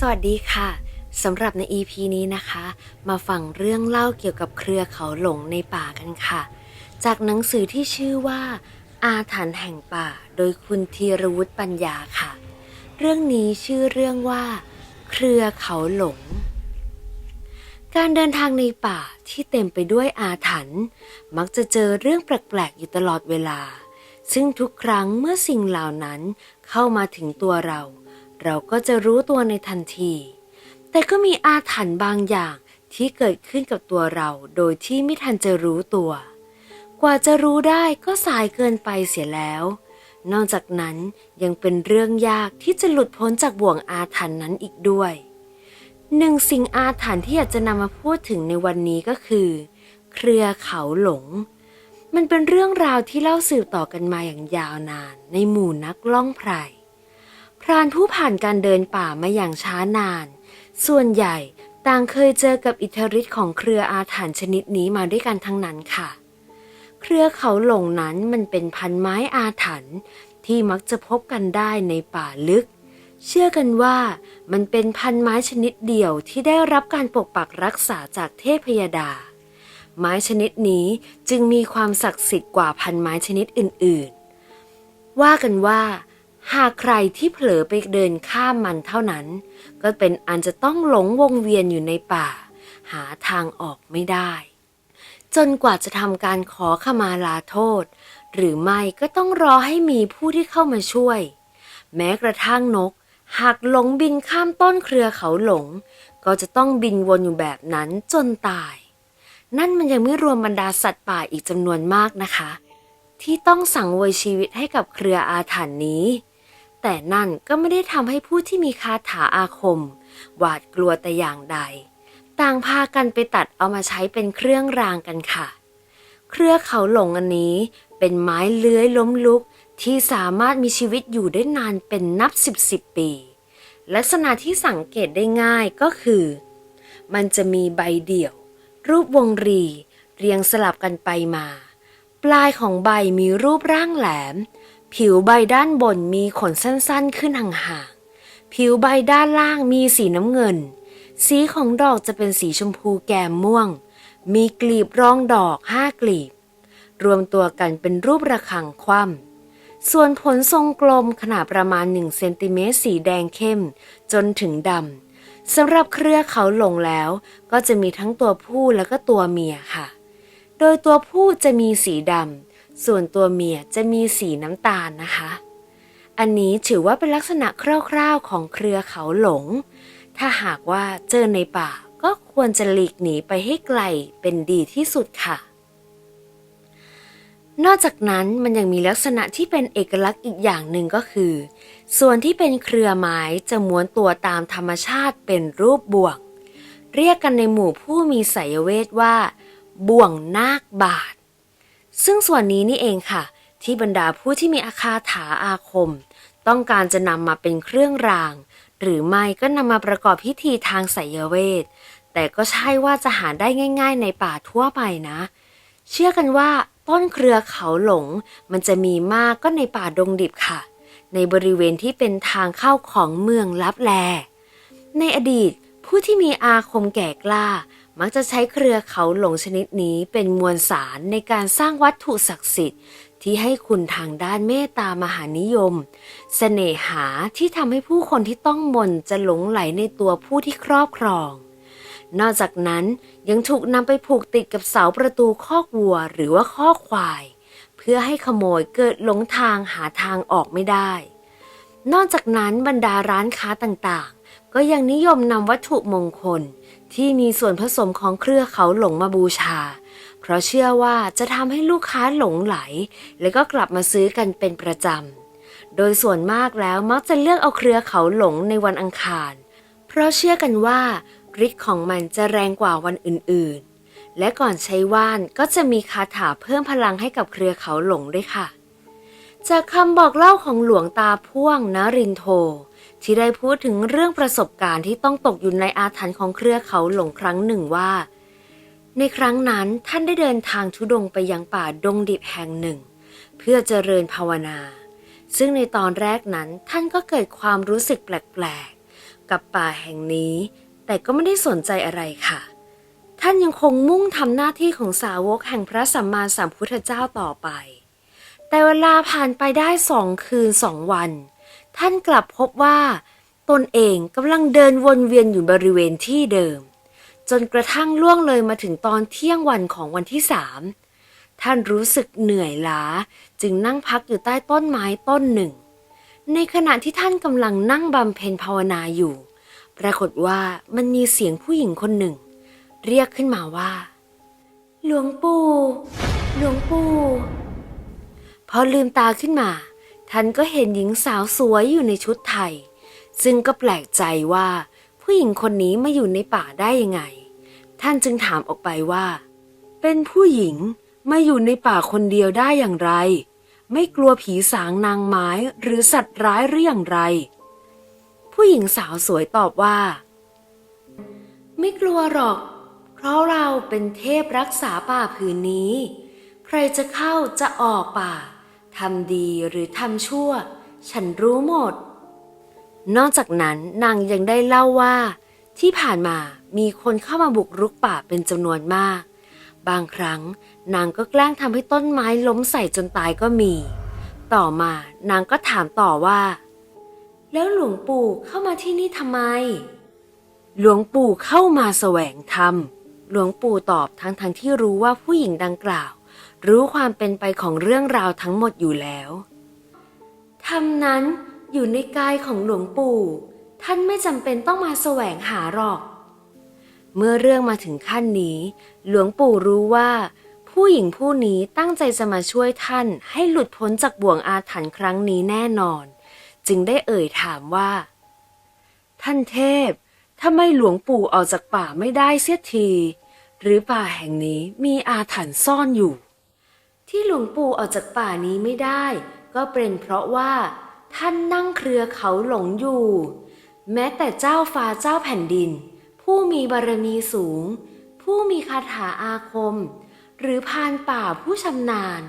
สวัสดีค่ะสำหรับใน EP นี้นะคะ มาฟังเรื่องเล่าเกี่ยวกับเครือเขาหลงในป่ากันค่ะ จากหนังสือที่ชื่อว่า อาถรรพ์แห่งป่า โดยคุณธีรวุฒิปัญญาค่ะ เรื่องนี้ชื่อเรื่องว่า เครือเขาหลง การเดินทางในป่าที่เต็มไปด้วยอาถรรพ์มักจะเจอเรื่องแปลกๆอยู่ตลอดเวลา ซึ่งทุกครั้งเมื่อสิ่งเหล่านั้นเข้ามาถึงตัวเรา เราก็จะรู้ตัวในทันที แต่ก็มีอาถรรพ์บางอย่างที่เกิดขึ้นกับตัวเราโดยที่ไม่ทันจะรู้ตัว กว่าจะรู้ได้ก็สายเกินไปเสียแล้ว นอกจากนั้นยังเป็นเรื่องยากที่จะหลุดพ้นจากบ่วงอาถรรพ์นั้นอีกด้วยหนึ่งสิ่งอาถรรพ์ที่อยากจะนำมาพูดถึงในวันนี้ก็คือ เครือเขาหลง มันเป็นเรื่องราวที่เล่าสืบต่อกันมาอย่างยาวนานในหมู่นักล่องไพร รานผู้ผ่านการเดินป่ามาอย่างช้านาน ส่วนใหญ่ต่างเคยเจอกับอิทธิฤทธิ์ของเครืออาถรรพ์ชนิดนี้มาด้วยกันทั้งนั้นค่ะ เครือเขาหลงนั้นมันเป็นพันไม้อาถรรพ์ที่มักจะพบกันได้ในป่าลึก เชื่อกันว่ามันเป็นพันไม้ชนิดเดียวที่ได้รับการปกปักรักษาจากเทพยดา ไม้ชนิดนี้จึงมีความศักดิ์สิทธิ์กว่าพันไม้ชนิดอื่นๆ ว่ากันว่า หากใครที่เผลอไปเดินข้ามมันเท่านั้น ก็เป็นอันจะต้องหลงวงเวียนอยู่ในป่า หาทางออกไม่ได้ จนกว่าจะทำการขอขมาลาโทษ หรือไม่ก็ต้องรอให้มีผู้ที่เข้ามาช่วย แม้กระทั่งนก หากหลงบินข้ามต้นเครือเขาหลง ก็จะต้องบินวนอยู่แบบนั้นจนตาย นั่นมันยังไม่รวมบรรดาสัตว์ป่าอีกจำนวนมากนะคะ ที่ต้องสังเวยชีวิตให้กับเครืออาถรรพ์นี้ แต่นั่นก็ไม่ได้ทำให้ผู้ที่มีคาถาอาคม หวาดกลัวแต่อย่างใด ต่างพากันไปตัดเอามาใช้เป็นเครื่องรางกันค่ะ เครือเขาหลงอันนี้เป็นไม้เลื้อยล้มลุกที่สามารถมีชีวิตอยู่ได้นานเป็นนับสิบสิบปี ลักษณะที่สังเกตได้ง่ายก็คือ มันจะมีใบเดี่ยว รูปวงรี เรียงสลับกันไปมา ปลายของใบมีรูปร่างแหลม ผิวใบด้านบนมีขนสั้นๆขึ้นห่างๆ ผิวใบด้านล่างมีสีน้ำเงิน สีของดอกจะเป็นสีชมพูแก้มม่วง มีกลีบรองดอกห้ากลีบ รวมตัวกันเป็นรูประฆังคว่ำส่วนผลทรงกลมขนาดประมาณ1เซนติเมตรสีแดงเข้ม จนถึงดำสำหรับเครือเขาหลงแล้ว ก็จะมีทั้งตัวผู้แล้วก็ตัวเมียค่ะ โดยตัวผู้จะมีสีดำ ส่วนตัวเมียจะมีสีน้ำตาลนะคะ อันนี้ถือว่าเป็นลักษณะคร่าวๆของเครือเขาหลง ถ้าหากว่าเจอในป่าก็ควรจะหลีกหนีไปให้ไกลเป็นดีที่สุดค่ะ นอกจากนั้นมันยังมีลักษณะที่เป็นเอกลักษณ์อีกอย่างหนึ่งก็คือ ส่วนที่เป็นเครือไม้จะม้วนตัวตามธรรมชาติเป็นรูปบ่วง เรียกกันในหมู่ผู้มีไสยเวทว่า บ่วงนาคบาท ซึ่งส่วนนี้นี่เองค่ะ ที่บรรดาผู้ที่มีอาคาถาอาคม ต้องการจะนำมาเป็นเครื่องราง หรือไม่ก็นำมาประกอบพิธีทางไสยเวท แต่ก็ใช่ว่าจะหาได้ง่าย ๆ ในป่าทั่วไปนะ เชื่อกันว่าต้นเครือเขาหลง มันจะมีมากก็ในป่าดงดิบค่ะ ในบริเวณที่เป็นทางเข้าของเมืองลับแล ในอดีตผู้ที่มีอาคมแก่กล้า มักจะใช้เครือเขาหลงชนิดนี้เป็นมวลสารในการสร้างวัตถุศักดิ์สิทธิ์ ที่ให้คุณทางด้านเมตตามหานิยมเสน่หาที่ทำให้ผู้คนที่ต้องมนจะหลงไหลในตัวผู้ที่ครอบครอง นอกจากนั้นยังถูกนำไปผูกติดกับเสาประตูคอกวัวหรือว่าคอกควาย เพื่อให้ขโมยเกิดหลงทางหาทางออกไม่ได้ นอกจากนั้นบรรดาร้านค้าต่างๆ ก็ยังนิยมนำวัตถุมงคล ที่มีส่วนผสมของเครือเขาหลงมาบูชา เพราะเชื่อว่าจะทำให้ลูกค้าหลงไหล และก็กลับมาซื้อกันเป็นประจำ โดยส่วนมากแล้วมักจะเลือกเอาเครือเขาหลงในวันอังคาร เพราะเชื่อกันว่าฤทธิ์ของมันจะแรงกว่าวันอื่นๆ และก่อนใช้ว่านก็จะมีคาถาเพิ่มพลังให้กับเครือเขาหลงด้วยค่ะ จากคำบอกเล่าของหลวงตาพ่วงนรินโท ที่ได้พูดถึงเรื่องประสบการณ์ที่ต้องตกอยู่ในอาถรรพ์ของเครือเขาหลงครั้งหนึ่งว่า ในครั้งนั้นท่านได้เดินทางทุดงไปยังป่าดงดิบแห่งหนึ่ง เพื่อเจริญภาวนา ซึ่งในตอนแรกนั้นท่านก็เกิดความรู้สึกแปลกๆ กับป่าแห่งนี้ แต่ก็ไม่ได้สนใจอะไรค่ะ ท่านยังคงมุ่งทำหน้าที่ของสาวกแห่งพระสัมมาสัมพุทธเจ้าต่อไป แต่เวลาผ่านไปได้สองคืนสองวัน ท่านกลับพบว่า ตนเองกำลังเดินวนเวียนอยู่บริเวณที่เดิม จนกระทั่งล่วงเลยมาถึงตอนเที่ยงวันของวันที่สามท่านรู้สึกเหนื่อยล้าจึงนั่งพักอยู่ใต้ต้นไม้ต้นหนึ่ง ในขณะที่ท่านกำลังนั่งบำเพ็ญภาวนาอยู่ ปรากฏว่ามันมีเสียงผู้หญิงคนหนึ่ง เรียกขึ้นมาว่า หลวงปู่ หลวงปู่ พอลืมตาขึ้นมา ท่านก็เห็นหญิงสาวสวยอยู่ในชุดไทย ซึ่งก็แปลกใจว่าผู้หญิงคนนี้มาอยู่ในป่าได้ยังไง ท่านจึงถามออกไปว่า เป็นผู้หญิงมาอยู่ในป่าคนเดียวได้อย่างไร ไม่กลัวผีสางนางไม้หรือสัตว์ร้ายหรืออย่างไร ผู้หญิงสาวสวยตอบว่า ไม่กลัวหรอก เพราะเราเป็นเทพรักษาป่าผืนนี้ ใครจะเข้าจะออกป่า ทำดีหรือทำชั่ว ฉันรู้หมด นอกจากนั้นนางยังได้เล่าว่า ที่ผ่านมามีคนเข้ามาบุกรุกป่าเป็นจำนวนมาก บางครั้งนางก็แกล้งทำให้ต้นไม้ล้มใส่จนตายก็มี ต่อมานางก็ถามต่อว่า แล้วหลวงปู่เข้ามาที่นี่ทำไม หลวงปู่เข้ามาแสวงธรรมหลวงปู่ตอบทั้งทั้งที่รู้ว่าผู้หญิงดังกล่าว รู้ความเป็นไปของเรื่องราวทั้งหมดอยู่แล้วธรรมนั้นอยู่ในกายของหลวงปู่ ท่านไม่จำเป็นต้องมาแสวงหาหรอก เมื่อเรื่องมาถึงขั้นนี้ หลวงปู่รู้ว่า ผู้หญิงผู้นี้ตั้งใจจะมาช่วยท่านให้หลุดพ้นจากบ่วงอาถรรพ์ครั้งนี้แน่นอน จึงได้เอ่ยถามว่า ท่านเทพทำไมหลวงปู่ออกจากป่าไม่ได้เสียที หรือป่าแห่งนี้มีอาถรรพ์ซ่อนอยู่ ที่หลวงปู่ออกจากป่านี้ไม่ได้ ก็เป็นเพราะว่า ท่านนั่งเครือเขาหลงอยู่ แม้แต่เจ้าฟ้าเจ้าแผ่นดิน ผู้มีบารมีสูง ผู้มีคาถาอาคม หรือพานป่าผู้ชำนาญ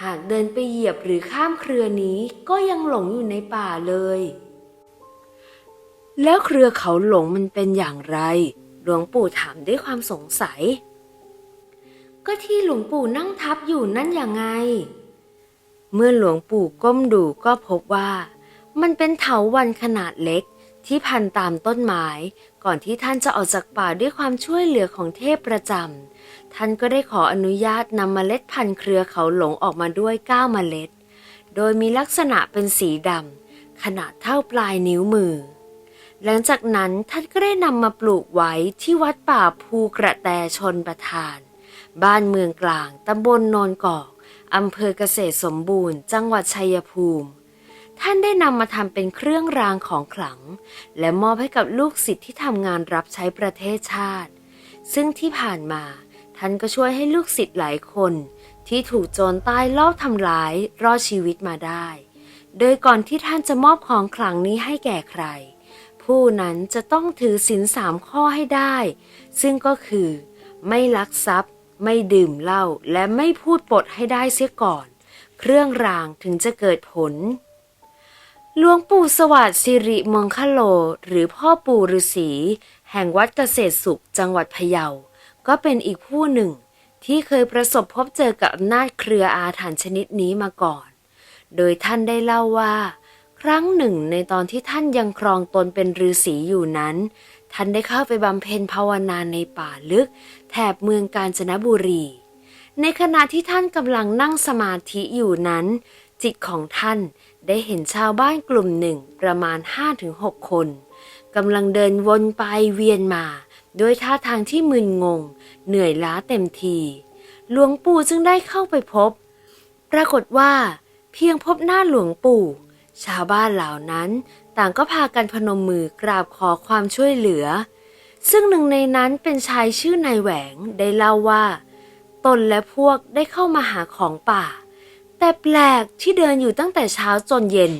หากเดินไปเหยียบหรือข้ามเครือนี้ก็ยังหลงอยู่ในป่าเลย แล้วเครือเขาหลงมันเป็นอย่างไร หลวงปู่ถามด้วยความสงสัย ก็ที่หลวงปู่นั่งทับอยู่นั่นอย่างไง เมื่อหลวงปู่ก้มดูก็พบว่า มันเป็นเถาวันขนาดเล็กที่พันตามต้นไม้ก่อนที่ท่านจะออกจากป่าด้วยความช่วยเหลือของเทพประจำท่านก็ได้ขออนุญาตนำเมล็ดพันธุ์เครือเขาหลงออกมาด้วยเก้าเมล็ด โดยมีลักษณะเป็นสีดำขนาดเท่าปลายนิ้วมือ หลังจากนั้นท่านก็ได้นำมาปลูกไว้ที่วัดป่าภูกระแตชนประทาน บ้านเมืองกลาง ตำบลโนนกอกอำเภอเกษตรสมบูรณ์ จังหวัดชัยภูมิ ท่านได้นำมาทำเป็นเครื่องรางของขลัง และมอบให้กับลูกศิษย์ที่ทำงานรับใช้ประเทศชาติ ซึ่งที่ผ่านมา ท่านก็ช่วยให้ลูกศิษย์หลายคน ที่ถูกโจรใต้ลอบทำร้ายรอดชีวิตมาได้ โดยก่อนที่ท่านจะมอบของขลังนี้ให้แก่ใคร ผู้นั้นจะต้องถือศีลสามข้อให้ได้ ซึ่งก็คือ ไม่ลักทรัพย์ ไม่ดื่มเหล้าและไม่พูดปดให้ได้เสียก่อน เครื่องรางถึงจะเกิดผลหลวงปู่สวัสดิ์สิริมงคโล หรือพ่อปู่ฤาษีแห่งวัดเกษตรสุขจังหวัดพะเยา ก็เป็นอีกผู้หนึ่ง ที่เคยประสบพบเจอกับอำนาจเครืออาถรรพ์ชนิดนี้มาก่อน โดยท่านได้เล่าว่า ครั้งหนึ่งในตอนที่ท่านยังครองตนเป็นฤาษีอยู่นั้น ท่านได้เข้าไปบำเพ็ญภาวนาในป่าลึก แถบเมืองกาญจนบุรี ในขณะที่ท่านกำลังนั่งสมาธิอยู่นั้น จิตของท่านได้เห็นชาวบ้านกลุ่มหนึ่งประมาณ 5-6 คนกำลังเดินวนไปเวียนมาด้วยท่าทางที่มึนงง เหนื่อยล้าเต็มที หลวงปู่จึงได้เข้าไปพบ ปรากฏว่า เพียงพบหน้าหลวงปู่ ชาวบ้านเหล่านั้น ต่างก็พากันพนมมือกราบขอความช่วยเหลือ ซึ่งหนึ่งในนั้นเป็นชายชื่อนายแหวงได้เล่าว่า ตนและพวกได้เข้ามาหาของป่า แต่แปลกที่เดินอยู่ตั้งแต่เช้าจนเย็น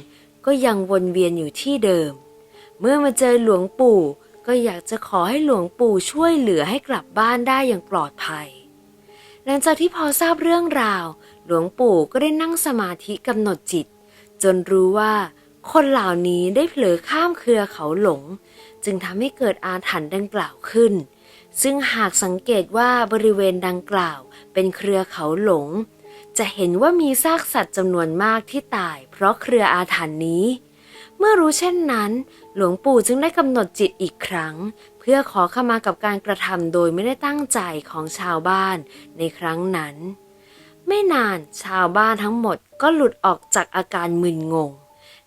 ก็ยังวนเวียนอยู่ที่เดิม เมื่อมาเจอหลวงปู่ก็อยากจะขอให้หลวงปู่ช่วยเหลือให้กลับบ้านได้อย่างปลอดภัย หลังจากที่พอทราบเรื่องราว หลวงปู่ก็ได้นั่งสมาธิกำหนดจิต จนรู้ว่า คนเหล่านี้ได้เผลอข้ามเครือเขาหลง จึงทำให้เกิดอาถรรพ์ดังกล่าวขึ้น ซึ่งหากสังเกตว่าบริเวณดังกล่าว เป็นเครือเขาหลง จะเห็นว่ามีซากสัตว์จำนวนมากที่ตาย เพราะเครืออาถรรพ์นี้ เมื่อรู้เช่นนั้น หลวงปู่จึงได้กำหนดจิตอีกครั้ง เพื่อขอขมากับการกระทำโดยไม่ได้ตั้งใจของชาวบ้านในครั้งนั้น ไม่นานชาวบ้านทั้งหมดก็หลุดออกจากอาการมึนงง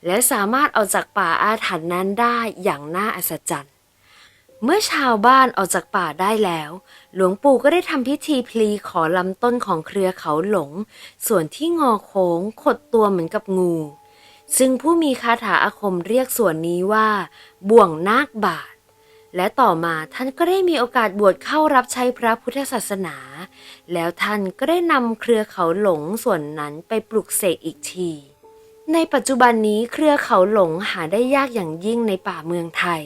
และสามารถออกจากป่าอาถรรพ์นั้นได้อย่างน่าอัศจรรย์ เมื่อชาวบ้านออกจากป่าได้แล้ว หลวงปู่ก็ได้ทำพิธีพลีขอลำต้นของเครือเขาหลง ส่วนที่งอโค้งขดตัวเหมือนกับงู ซึ่งผู้มีคาถาอาคมเรียกส่วนนี้ว่า บ่วงนาคบาทและต่อมาท่านก็ได้มีโอกาสบวชเข้ารับใช้พระพุทธศาสนา แล้วท่านก็ได้นำเครือเขาหลงส่วนนั้นไปปลุกเสกอีกที ในปัจจุบันนี้เครือเขาหลงหาได้ยากอย่างยิ่งในป่าเมืองไทย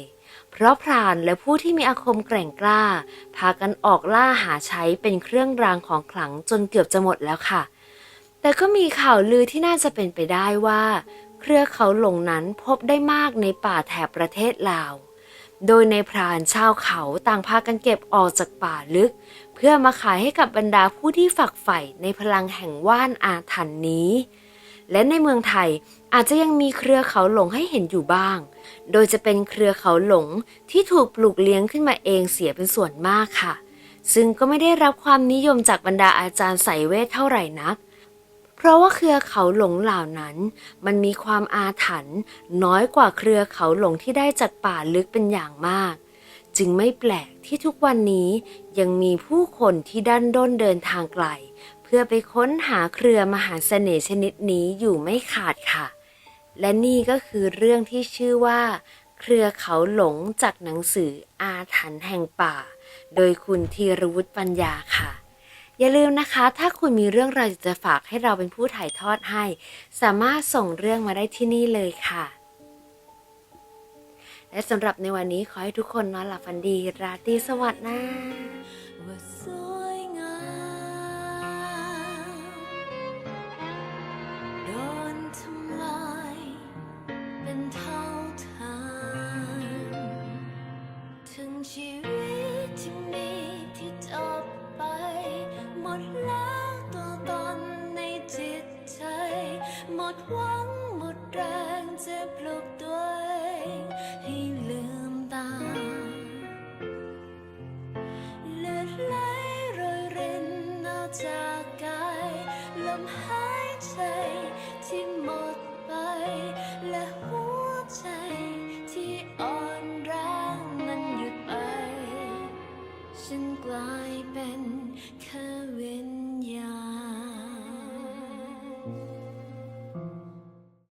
เพราะพรานและผู้ที่มีอาคมแกร่งกล้า พากันออกล่าหาใช้เป็นเครื่องรางของขลังจนเกือบจะหมดแล้วค่ะ แต่ก็มีข่าวลือที่น่าจะเป็นไปได้ว่า เครือเขาหลงนั้นพบได้มากในป่าแถบประเทศลาว โดยในพรานชาวเขาต่างพากันเก็บออกจากป่าลึก เพื่อมาขายให้กับบรรดาผู้ที่ฝักใฝ่ในพลังแห่งว่านอาถรรพ์นี้ และในเมืองไทยอาจจะยังมีเครือเขาหลงให้เห็นอยู่บ้าง โดยจะเป็นเครือเขาหลงที่ถูกปลูกเลี้ยงขึ้นมาเองเสียเป็นส่วนมากค่ะ ซึ่งก็ไม่ได้รับความนิยมจากบรรดาอาจารย์สายเวทเท่าไหร่นัก เพราะว่าเครือเขาหลงเหล่านั้น มันมีความอาถรรพ์น้อยกว่าเครือเขาหลงที่ได้จากป่าลึกเป็นอย่างมาก จึงไม่แปลกที่ทุกวันนี้ยังมีผู้คนที่ดันด้นเดินทางไกล พื่อไปค้นหาเครือมหาเสน่ห์ชนิดนี้อยู่ไม่ขาดค่ะ และนี่ก็คือเรื่องที่ชื่อว่า เครือเขาหลงจากหนังสืออาถรรพ์แห่งป่า โดยคุณธีรวุฒิปัญญาค่ะ อย่าลืมนะคะ ถ้าคุณมีเรื่องราวจะฝากให้เราเป็นผู้ถ่ายทอดให้ สามารถส่งเรื่องมาได้ที่นี่เลยค่ะ และสำหรับในวันนี้ขอให้ทุกคนนอนหลับฝันดี ราตรีสวัสดิ์นะ